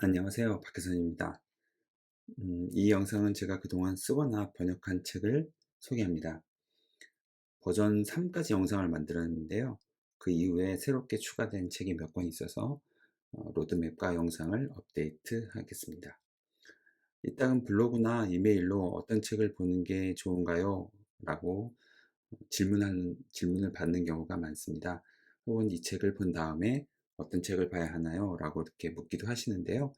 안녕하세요. 박혜선입니다. 음, 이 영상은 제가 그동안 쓰거나 번역한 책을 소개합니다. 버전 3까지 영상을 만들었는데요. 그 이후에 새롭게 추가된 책이 몇 권 있어서 어, 로드맵과 영상을 업데이트 하겠습니다. 이따금 블로그나 이메일로 어떤 책을 보는 게 좋은가요? 라고 질문하는, 질문을 받는 경우가 많습니다. 혹은 이 책을 본 다음에 어떤 책을 봐야 하나요? 라고 이렇게 묻기도 하시는데요.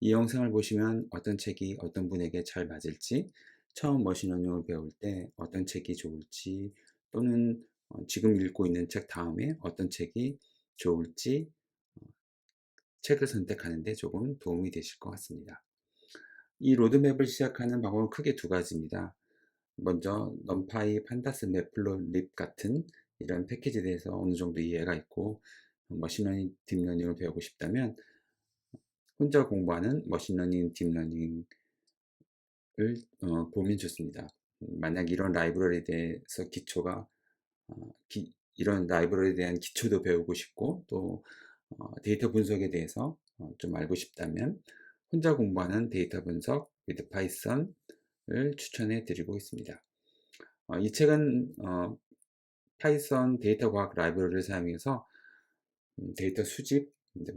이 영상을 보시면 어떤 책이 어떤 분에게 잘 맞을지, 처음 머신러닝을 배울 때 어떤 책이 좋을지, 또는 어, 지금 읽고 있는 책 다음에 어떤 책이 좋을지 어, 책을 선택하는데 조금 도움이 되실 것 같습니다. 이 로드맵을 시작하는 방법은 크게 두 가지입니다. 먼저 넘파이, 판다스, 매플로 립 같은 이런 패키지에 대해서 어느 정도 이해가 있고 머신러닝, 딥러닝을 배우고 싶다면 혼자 공부하는 머신러닝, 딥러닝을 어, 보면 좋습니다. 만약 이런 라이브러리에 대해서 기초가 어, 기, 이런 라이브러리에 대한 기초도 배우고 싶고 또 어, 데이터 분석에 대해서 어, 좀 알고 싶다면 혼자 공부하는 데이터 분석 with 파이썬을 추천해 드리고 있습니다. 어, 이 책은 파이썬 데이터 과학 라이브러리를 사용해서 음, 데이터 수집,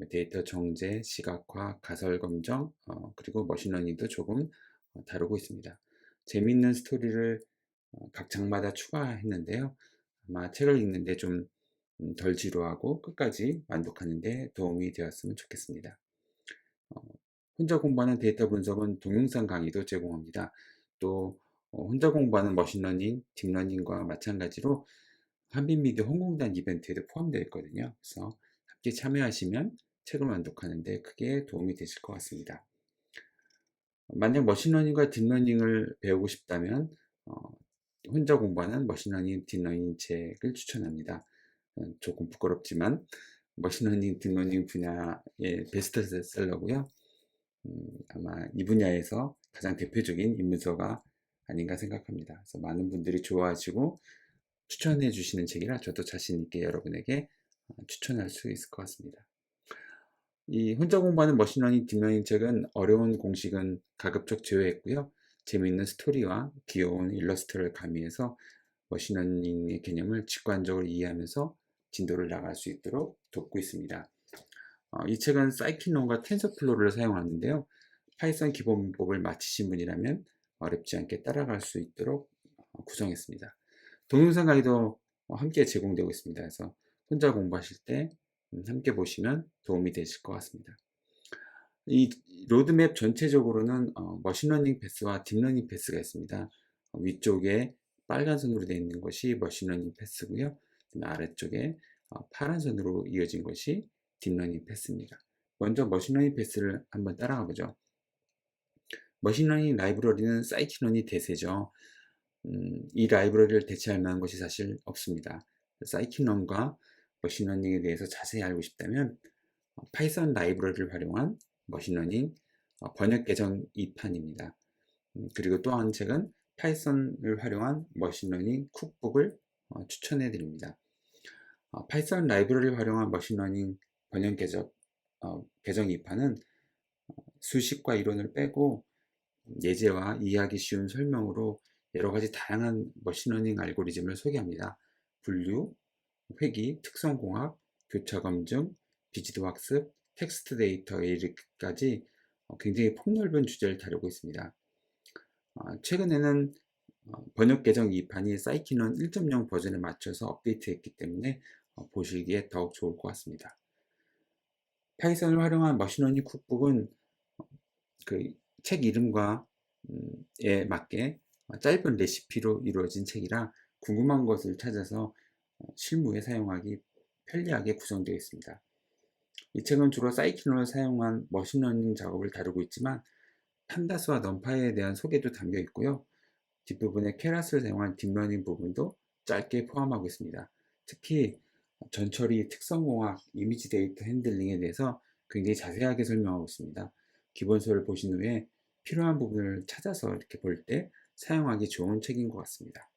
데이터 정제, 시각화, 가설 검정, 어, 그리고 머신러닝도 조금 어, 다루고 있습니다. 재미있는 스토리를 어, 각 장마다 추가했는데요. 아마 책을 읽는데 좀덜 음, 지루하고 끝까지 만족하는데 도움이 되었으면 좋겠습니다. 어, 혼자 공부하는 데이터 분석은 동영상 강의도 제공합니다. 또 어, 혼자 공부하는 머신러닝, 딥러닝과 마찬가지로 한빛미디어 홍공단 이벤트에도 포함되어 있거든요. 그래서 함께 참여하시면 책을 완독하는데 크게 도움이 되실 것 같습니다. 만약 머신러닝과 딥러닝을 배우고 싶다면 어, 혼자 공부하는 머신러닝, 딥러닝 책을 추천합니다. 어, 조금 부끄럽지만 머신러닝, 딥러닝 분야의 베스트셀러고요. 음, 아마 이 분야에서 가장 대표적인 인문서가 아닌가 생각합니다. 그래서 많은 분들이 좋아하시고 추천해 주시는 책이라 저도 자신 있게 여러분에게 어, 추천할 수 있을 것 같습니다. 이 혼자 공부하는 머신러닝 딥러닝 책은 어려운 공식은 가급적 제외했고요. 재미있는 스토리와 귀여운 일러스트를 가미해서 머신러닝의 개념을 직관적으로 이해하면서 진도를 나갈 수 있도록 돕고 있습니다. 어, 이 책은 사이키론과 텐서플로우를 사용하는데요. 파이썬 기본 문법을 마치신 분이라면 어렵지 않게 따라갈 수 있도록 어, 구성했습니다. 동영상 강의도 함께 제공되고 있습니다. 그래서 혼자 공부하실 때 음, 함께 보시면 도움이 되실 것 같습니다. 이 로드맵 전체적으로는 어, 머신러닝 패스와 딥러닝 패스가 있습니다. 어, 위쪽에 빨간 선으로 되어 있는 것이 머신러닝 패스고요. 아래쪽에 어, 파란 선으로 이어진 것이 딥러닝 패스입니다. 먼저 머신러닝 패스를 한번 따라가 보죠. 머신러닝 라이브러리는 사이키론이 대세죠. 음, 이 라이브러리를 대체할 만한 것이 사실 없습니다. 사이키론과 머신러닝에 대해서 자세히 알고 싶다면 어, 파이썬 라이브러리를 활용한 머신러닝 어, 번역 계정 2판입니다. 음, 그리고 또 한 책은 파이썬을 활용한 머신러닝 쿡북을 어, 추천해 드립니다. 파이썬 라이브러리를 활용한 머신러닝 번역 계정, 계정 2판은 수식과 이론을 빼고 예제와 이해하기 쉬운 설명으로 여러 가지 다양한 머신러닝 알고리즘을 소개합니다. 분류, 회귀, 특성공학, 교차검증, 비지도 학습, 텍스트 데이터 에이리까지 어, 굉장히 폭넓은 주제를 다루고 있습니다. 어, 최근에는 어, 번역 계정 2판이 사이키론 1.0 버전에 맞춰서 업데이트했기 때문에 보시기에 더욱 좋을 것 같습니다. 파이썬을 활용한 머신러닝 쿡북은 그 책 이름과 음, 에 맞게 짧은 레시피로 이루어진 책이라 궁금한 것을 찾아서 어, 실무에 사용하기 편리하게 구성되어 있습니다. 이 책은 주로 사이키론을 사용한 머신러닝 작업을 다루고 있지만 판다스와 넘파이에 대한 소개도 담겨 있고요. 뒷부분에 케라스를 사용한 딥러닝 부분도 짧게 포함하고 있습니다. 특히 전처리, 특성공학, 이미지 데이터 핸들링에 대해서 굉장히 자세하게 설명하고 있습니다. 기본서를 보신 후에 필요한 부분을 찾아서 이렇게 볼 때 사용하기 좋은 책인 것 같습니다.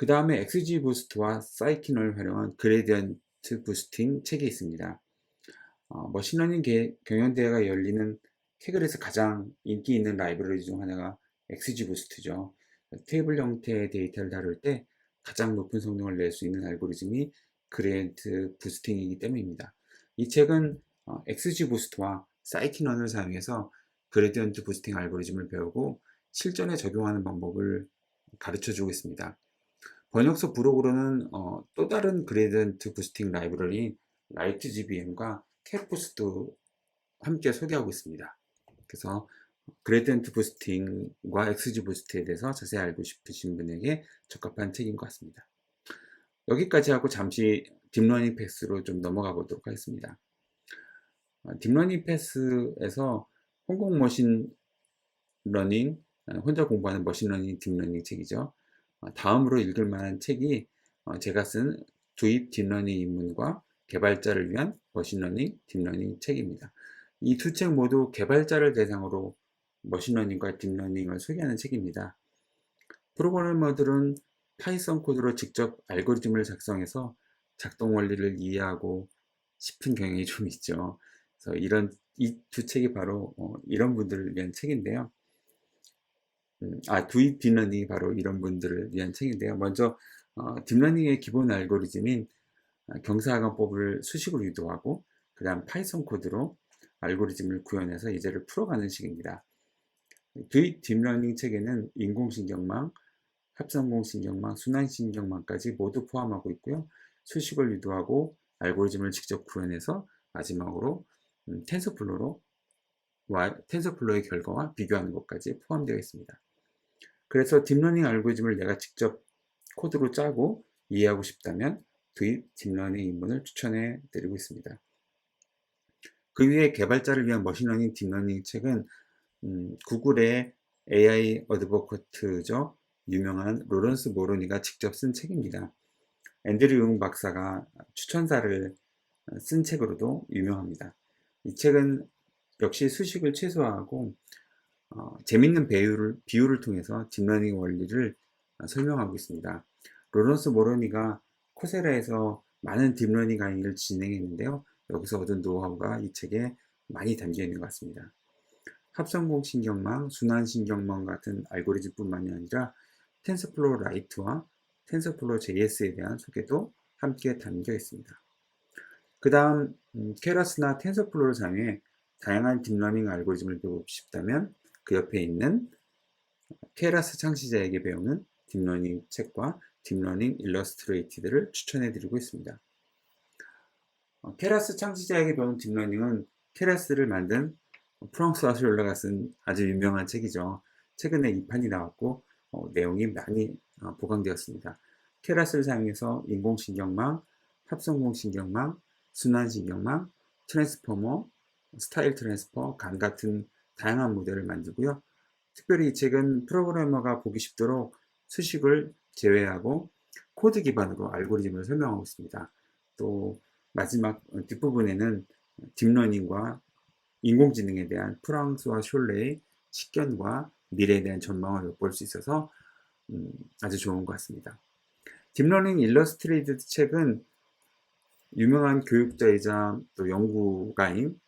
그 다음에 XG 부스트와 사이킨을 활용한 그레디언트 부스팅 책이 있습니다. 어, 머신러닝 개- 경연대회가 열리는 캐글에서 가장 인기 있는 라이브러리 중 하나가 XGBoost죠. 테이블 형태의 데이터를 다룰 때 가장 높은 성능을 낼 수 있는 알고리즘이 그레디언트 부스팅이기 때문입니다. 이 책은 어, XGBoost와 사이키넌을 사용해서 그레디언트 부스팅 알고리즘을 배우고 실전에 적용하는 방법을 가르쳐 주고 있습니다. 번역서 부록으로는 어, 또 다른 그레디언트 부스팅 라이브러리 라이트 GBM과 캣부스도 함께 소개하고 있습니다. 그래서 그레디언트 부스팅과 XG 부스트에 대해서 자세히 알고 싶으신 분에게 적합한 책인 것 같습니다. 여기까지 하고 잠시 딥러닝 패스로 좀 넘어가 보도록 하겠습니다. 어, 딥러닝 패스에서 홍콩 머신 러닝, 어, 혼자 공부하는 머신러닝 딥러닝 책이죠. 어, 다음으로 읽을 만한 책이 어, 제가 쓴 도입 딥러닝 입문과 개발자를 위한 머신러닝 딥러닝 책입니다. 이 두 책 모두 개발자를 대상으로 머신러닝과 딥러닝을 소개하는 책입니다. 프로그래머들은 파이썬 코드로 직접 알고리즘을 작성해서 작동 원리를 이해하고 싶은 경향이 좀 있죠. 그래서 이런 이 두 책이 바로 어, 이런 분들을 위한 책인데요. 음, 아, 두입 딥러닝이 바로 이런 분들을 위한 책인데요. 먼저 어, 딥러닝의 기본 알고리즘인 아, 경사하관법을 수식으로 유도하고 그 다음 파이썬 코드로 알고리즘을 구현해서 예제를 풀어가는 식입니다. 두입 딥러닝 책에는 인공신경망, 합성공신경망, 순환신경망까지 모두 포함하고 있고요. 수식을 유도하고 알고리즘을 직접 구현해서 마지막으로 음, 텐서플로로 와, 텐서플로의 결과와 비교하는 것까지 포함되어 있습니다. 그래서 딥러닝 알고리즘을 내가 직접 코드로 짜고 이해하고 싶다면 도입 딥러닝 입문을 추천해 드리고 있습니다. 그 위에 개발자를 위한 머신러닝 딥러닝 책은 음, 구글의 AI 어드버커트죠. 유명한 로런스 모로니가 직접 쓴 책입니다. 앤드류 용 박사가 추천사를 쓴 책으로도 유명합니다. 이 책은 역시 수식을 최소화하고 어, 재밌는 배우를, 비유를 통해서 딥러닝 원리를 어, 설명하고 있습니다. 로런스 모로니가 코세라에서 많은 딥러닝 강의를 진행했는데요. 여기서 얻은 노하우가 이 책에 많이 담겨 있는 것 같습니다. 합성공 신경망, 순환 신경망 같은 알고리즘뿐만이 아니라 텐서플로우 라이트와 텐서플로우 JS에 대한 소개도 함께 담겨 있습니다. 그 다음 음, 케라스나 텐서플로우를 사용해 다양한 딥러닝 알고리즘을 배우고 싶다면 그 옆에 있는 케라스 창시자에게 배우는 딥러닝 책과 딥러닝 일러스트레이티드를 추천해 드리고 있습니다. 어, 케라스 창시자에게 배운 딥러닝은 케라스를 만든 프랑스와 슐러가 쓴 아주 유명한 책이죠. 최근에 2판이 나왔고 어, 내용이 많이 어, 보강되었습니다. 케라스를 사용해서 인공신경망, 합성공신경망, 순환신경망, 트랜스포머, 스타일 트랜스퍼, 간 같은 다양한 모델을 만들고요. 특별히 이 책은 프로그래머가 보기 쉽도록 수식을 제외하고 코드 기반으로 알고리즘을 설명하고 있습니다. 또 마지막 뒷부분에는 딥러닝과 인공지능에 대한 프랑스와 숄레의 식견과 미래에 대한 전망을 엿볼 수 있어서 음, 아주 좋은 것 같습니다. 딥러닝 일러스트레이드 책은 유명한 교육자이자 또 연구가인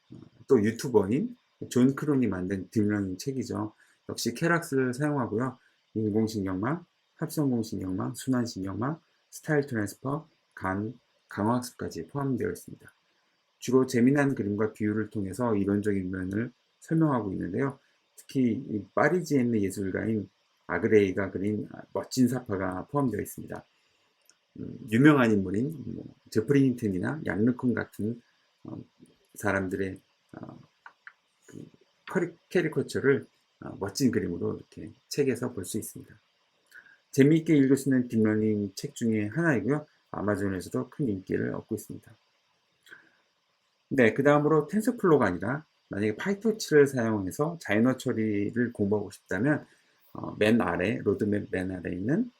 또 유튜버인 존 크론이 만든 딥러닝 책이죠. 역시 케락스를 사용하고요. 인공신경망, 합성공신경망, 순환신경망, 스타일 트랜스퍼, 간, 강화학습까지 포함되어 있습니다. 주로 재미난 그림과 비유를 통해서 이론적인 면을 설명하고 있는데요. 특히 파리지에 있는 예술가인 아그레이가 그린 멋진 사파가 포함되어 있습니다. 음, 유명한 인물인 뭐, 제프리 힌튼이나 양르콘 같은 어, 사람들의 어, 그 캐리커처를 어, 멋진 그림으로 이렇게 책에서 볼 수 있습니다. 재미있게 읽을 수 있는 딥러닝 책 중에 하나이고요. 아마존에서도 큰 인기를 얻고 있습니다. 네, 그 다음으로 텐서플로가 아니라 만약에 파이토치를 사용해서 자이너 처리를 공부하고 싶다면 어, 맨 아래, 로드맵 맨 아래에 있는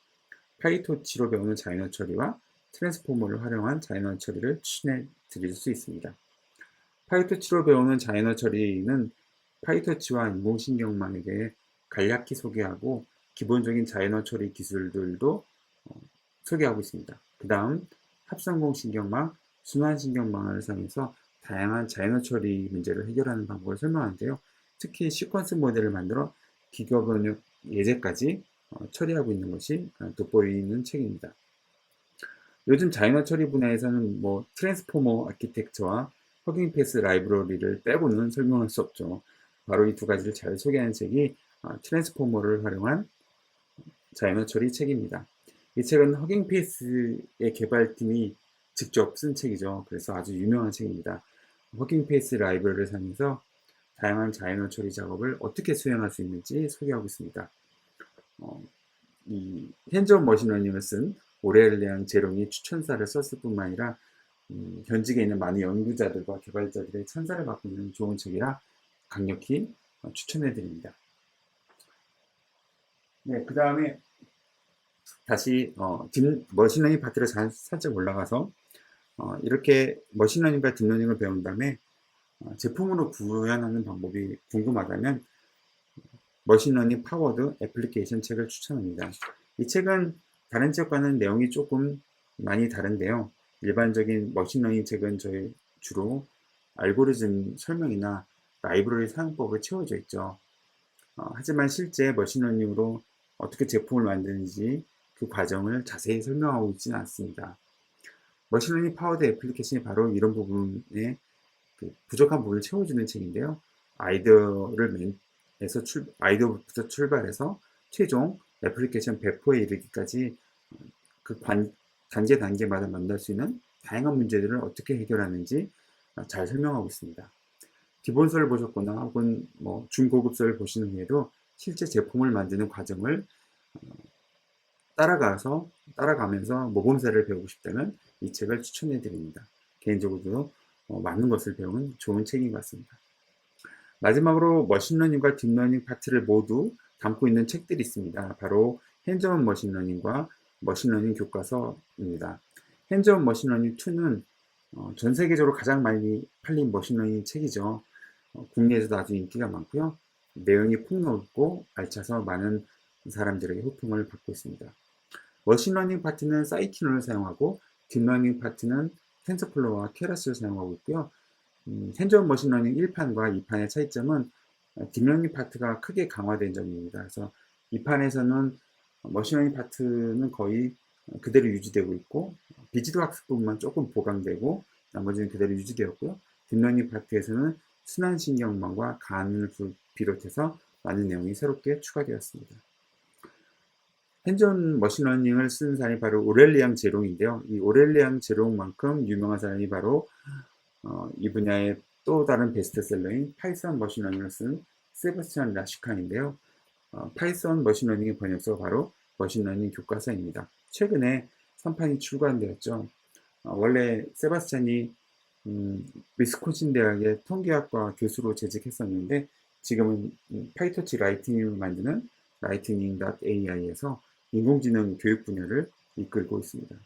파이토치로 배우는 자이너 처리와 트랜스포머를 활용한 자이너 처리를 추천해 드릴 수 있습니다. 파이토치로 배우는 자이너 처리는 파이터치와 인공신경망에 대해 간략히 소개하고 기본적인 자이너 처리 기술들도 어, 소개하고 있습니다. 그 다음 합성공신경망, 순환신경망을 사용해서 다양한 자연어 처리 문제를 해결하는 방법을 설명하는데요. 특히 시퀀스 모델을 만들어 기교 번역 예제까지 어, 처리하고 있는 것이 어, 돋보이는 책입니다. 요즘 자연어 처리 분야에서는 뭐 트랜스포머 아키텍처와 허깅 페이스 라이브러리를 빼고는 설명할 수 없죠. 바로 이 두 가지를 잘 소개하는 책이 어, 트랜스포머를 활용한 자연어 처리 책입니다. 이 책은 허깅 페이스의 개발팀이 직접 쓴 책이죠. 그래서 아주 유명한 책입니다. 허깅 페이스 라이브러리를 사용해서 다양한 자연어 처리 작업을 어떻게 수행할 수 있는지 소개하고 있습니다. 어, 이 핸즈온 머신러닝을 쓴 오렐리앙 제롱이 추천사를 썼을 뿐만 아니라 음, 현직에 있는 많은 연구자들과 개발자들의 찬사를 받고 있는 좋은 책이라 강력히 어, 추천해 드립니다. 네, 그 다음에 다시 어, 딥, 머신러닝 파트를 자, 살짝 올라가서 어, 이렇게 머신러닝과 딥러닝을 배운 다음에 어, 제품으로 구현하는 방법이 궁금하다면 머신러닝 파워드 애플리케이션 책을 추천합니다. 이 책은 다른 책과는 내용이 조금 많이 다른데요. 일반적인 머신러닝 책은 저희 주로 알고리즘 설명이나 라이브러리 사용법을 채워져 있죠. 어, 하지만 실제 머신러닝으로 어떻게 제품을 만드는지 그 과정을 자세히 설명하고 있지는 않습니다. 머신러닝 파워드 애플리케이션이 바로 이런 부분에 그 부족한 부분을 채워주는 책인데요. 아이디어를 에서 출, 아이디어부터 출발해서 최종 애플리케이션 배포에 이르기까지 그 관, 단계 단계마다 만날 수 있는 다양한 문제들을 어떻게 해결하는지 잘 설명하고 있습니다. 기본서를 보셨거나 혹은 뭐 중고급서를 보시는 후에도 실제 제품을 만드는 과정을 어, 따라가서 따라가면서 모범사를 배우고 싶다면 이 책을 추천해 드립니다. 개인적으로도 어, 많은 것을 배우는 좋은 책인 것 같습니다. 마지막으로 머신러닝과 딥러닝 파트를 모두 담고 있는 책들이 있습니다. 바로 핸즈온 머신러닝과 머신러닝 교과서입니다. 핸즈온 머신러닝 2는 어, 전 세계적으로 가장 많이 팔린 머신러닝 책이죠. 어, 국내에서도 아주 인기가 많고요. 내용이 폭넓고 알차서 많은 사람들에게 호평을 받고 있습니다. 머신러닝 파트는 사이키노를 사용하고 딥러닝 파트는 텐서플로우와 케라스를 사용하고 있고요. 음, 핸즈온 머신러닝 1판과 2판의 차이점은 어, 딥러닝 파트가 크게 강화된 점입니다. 그래서 2판에서는 머신러닝 파트는 거의 그대로 유지되고 있고 비지도 학습 부분만 조금 보강되고 나머지는 그대로 유지되었고요. 딥러닝 파트에서는 순환신경망과 간을 비롯해서 많은 내용이 새롭게 추가되었습니다. 핸즈온 머신러닝을 쓴 사람이 바로 오렐리앙 제롱인데요. 이 오렐리앙 제롱만큼 유명한 사람이 바로 어, 이 분야의 또 다른 베스트셀러인 파이썬 머신러닝을 쓴 세바스찬 라시칸인데요. 어, 파이썬 머신러닝의 번역서 바로 머신러닝 교과서입니다. 최근에 3판이 출간되었죠. 어, 원래 세바스찬이 음, 위스콘신 대학의 통계학과 교수로 재직했었는데 지금은 파이터치 라이트닝을 만드는 라이트닝.ai에서 인공지능 교육 분야를 이끌고 있습니다.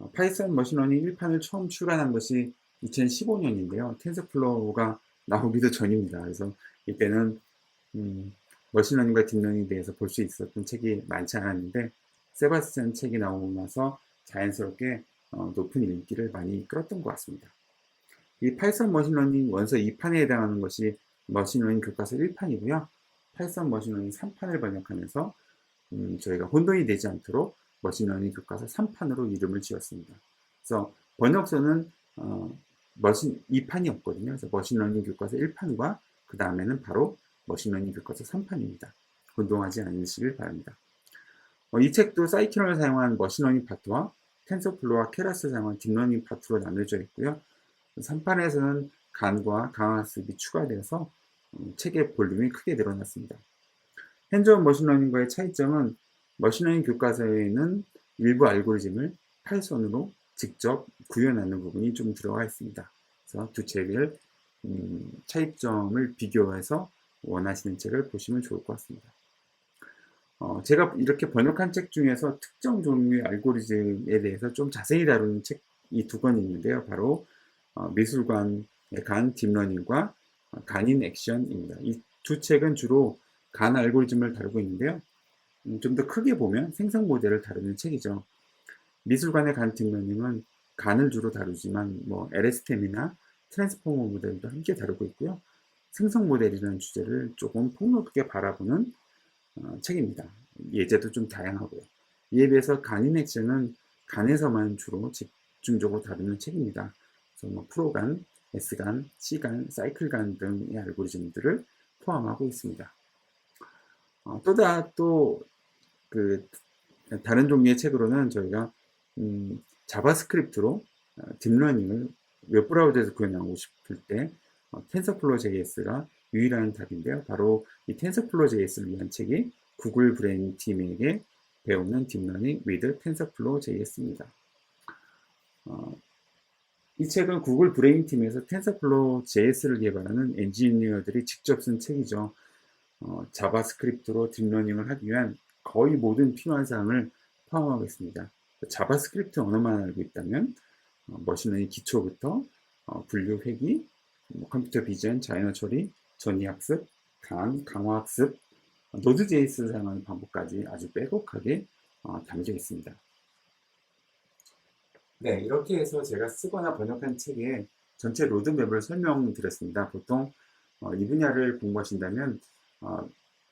어, 파이썬 머신러닝 1판을 처음 출간한 것이 2015년인데요. 텐서플로우가 나오기도 전입니다. 그래서 이때는 음, 머신러닝과 딥러닝에 대해서 볼 수 있었던 책이 많지 않았는데 세바스찬 책이 나오고 나서 자연스럽게 어, 높은 인기를 많이 끌었던 것 같습니다. 이 파이썬 머신러닝 원서 2판에 해당하는 것이 머신러닝 교과서 1판이고요. 파이썬 머신러닝 3판을 번역하면서 음, 저희가 혼동이 되지 않도록 머신러닝 교과서 3판으로 이름을 지었습니다. 그래서 번역서는 어, 머신 2판이 없거든요. 그래서 머신러닝 교과서 1판과 그 다음에는 바로 머신러닝 교과서 3판입니다. 혼동하지 않으시길 바랍니다. 어, 이 책도 사이키론을 사용한 머신러닝 파트와 텐서플로와 케라스 사용한 딥러닝 파트로 나눠져 있고요. 3판에서는 간과 강화습이 추가되어서 음, 책의 볼륨이 크게 늘어났습니다. 핸즈온 머신러닝과의 차이점은 머신러닝 교과서에는 일부 알고리즘을 파이썬으로 직접 구현하는 부분이 좀 들어가 있습니다. 그래서 두 책을 음, 차이점을 비교해서 원하시는 책을 보시면 좋을 것 같습니다. 어, 제가 이렇게 번역한 책 중에서 특정 종류의 알고리즘에 대해서 좀 자세히 다루는 책 이 두 권이 있는데요. 바로 어, 미술관의 간 딥러닝과 간인 액션입니다. 이 두 책은 주로 간 알고리즘을 다루고 있는데요. 음, 좀더 크게 보면 생성 모델을 다루는 책이죠. 미술관의 간 딥러닝은 간을 주로 다루지만 뭐 LSTM이나 트랜스포머 모델도 함께 다루고 있고요. 생성 모델이라는 주제를 조금 폭넓게 바라보는 어, 책입니다. 예제도 좀 다양하고요. 이에 비해서 간인 액션은 간에서만 주로 집중적으로 다루는 책입니다. 그래서 뭐 프로간, S간, C간, 사이클간 등의 알고리즘들을 포함하고 있습니다. 어, 또다 또그 다른 종류의 책으로는 저희가 음, 자바스크립트로 어, 딥러닝을 웹 브라우저에서 구현하고 싶을 때 어, 텐서플로우 JS가 유일한 답인데요. 바로 이 텐서플로우 JS를 위한 책이 구글 브레인 팀에게 배우는 딥러닝 위드 텐서플로우 JS입니다. 어, 이 책은 구글 브레인 팀에서 텐서플로우 JS를 개발하는 엔지니어들이 직접 쓴 책이죠. 어, 자바스크립트로 딥러닝을 하기 위한 거의 모든 필요한 사항을 포함하겠습니다. 자바스크립트 언어만 알고 있다면 어, 머신러닝 기초부터 어, 분류 회귀, 뭐 컴퓨터 비전, 자연어 처리, 전위 학습, 강, 강화 학습, 노드 JS 사용하는 방법까지 아주 빼곡하게 어, 담겨 있습니다. 네, 이렇게 해서 제가 쓰거나 번역한 책의 전체 로드맵을 설명드렸습니다. 보통 어, 이 분야를 공부하신다면 어,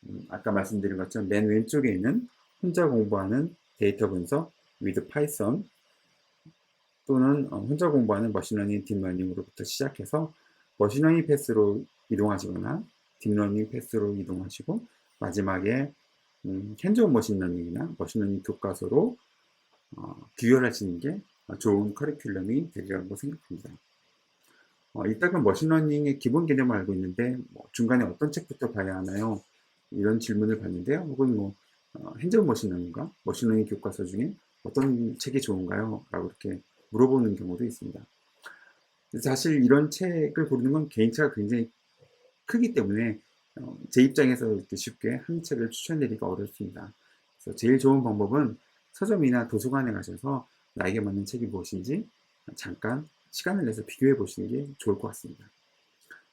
음, 아까 말씀드린 것처럼 맨 왼쪽에 있는 혼자 공부하는 데이터 분석 with Python 또는 어, 혼자 공부하는 머신러닝 딥러닝으로부터 시작해서 머신러닝 패스로 이동하시거나 딥러닝 패스로 이동하시고 마지막에 음, 핸즈온 머신러닝이나 머신러닝 교과서로 어, 비교하시는 게 좋은 커리큘럼이 되리라고 생각합니다. 어, 이따가 머신러닝의 기본 개념을 알고 있는데 뭐 중간에 어떤 책부터 봐야 하나요? 이런 질문을 받는데요. 혹은 뭐 어, 핸즈온 머신러닝과 머신러닝 교과서 중에 어떤 책이 좋은가요? 라고 이렇게 물어보는 경우도 있습니다. 사실 이런 책을 고르는 건 개인차가 굉장히 크기 때문에 어, 제 입장에서 이렇게 쉽게 한 책을 추천드리기가 어렵습니다. 그래서 제일 좋은 방법은 서점이나 도서관에 가셔서 나에게 맞는 책이 무엇인지 잠깐 시간을 내서 비교해 보시는 게 좋을 것 같습니다.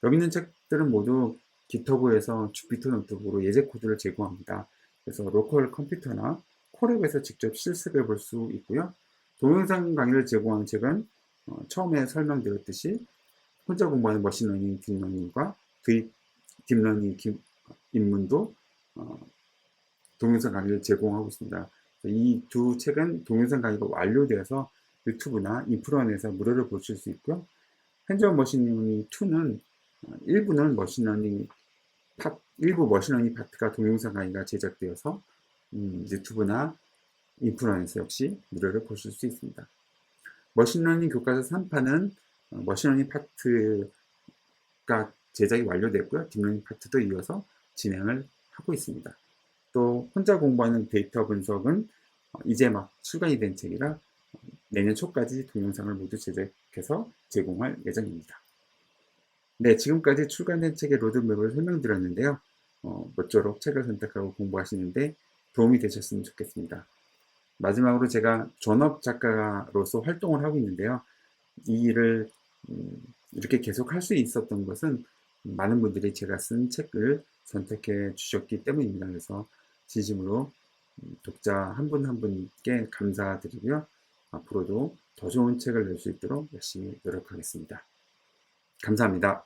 여기 있는 책들은 모두 기터브에서 주피터 노트북으로 예제 코드를 제공합니다. 그래서 로컬 컴퓨터나 콜앱에서 직접 실습해 볼 수 있고요. 동영상 강의를 제공하는 책은 어, 처음에 설명드렸듯이 혼자 공부하는 머신러닝 딥러닝과 그 딥러닝 입문도 어, 동영상 강의를 제공하고 있습니다. 이 두 책은 동영상 강의가 완료되어서 유튜브나 인프런에서 무료로 보실 수 있고요. 핸즈온 머신러닝 2는 어, 일부는 머신러닝 파, 일부 머신러닝 파트가 동영상 강의가 제작되어서 음, 유튜브나 인프런에서 역시 무료로 보실 수 있습니다. 머신러닝 교과서 3파는 어, 머신러닝 파트가 제작이 완료됐고요. 딥러닝 파트도 이어서 진행을 하고 있습니다. 또 혼자 공부하는 데이터 분석은 어, 이제 막 출간이 된 책이라 어, 내년 초까지 동영상을 모두 제작해서 제공할 예정입니다. 네, 지금까지 출간된 책의 로드맵을 설명드렸는데요. 어, 모쪼록 책을 선택하고 공부하시는데 도움이 되셨으면 좋겠습니다. 마지막으로 제가 전업 작가로서 활동을 하고 있는데요. 이 일을 음, 이렇게 계속 할 수 있었던 것은 많은 분들이 제가 쓴 책을 선택해 주셨기 때문입니다. 그래서 진심으로 음, 독자 한분한 분께 감사드리고요. 앞으로도 더 좋은 책을 낼 수 있도록 열심히 노력하겠습니다. 감사합니다.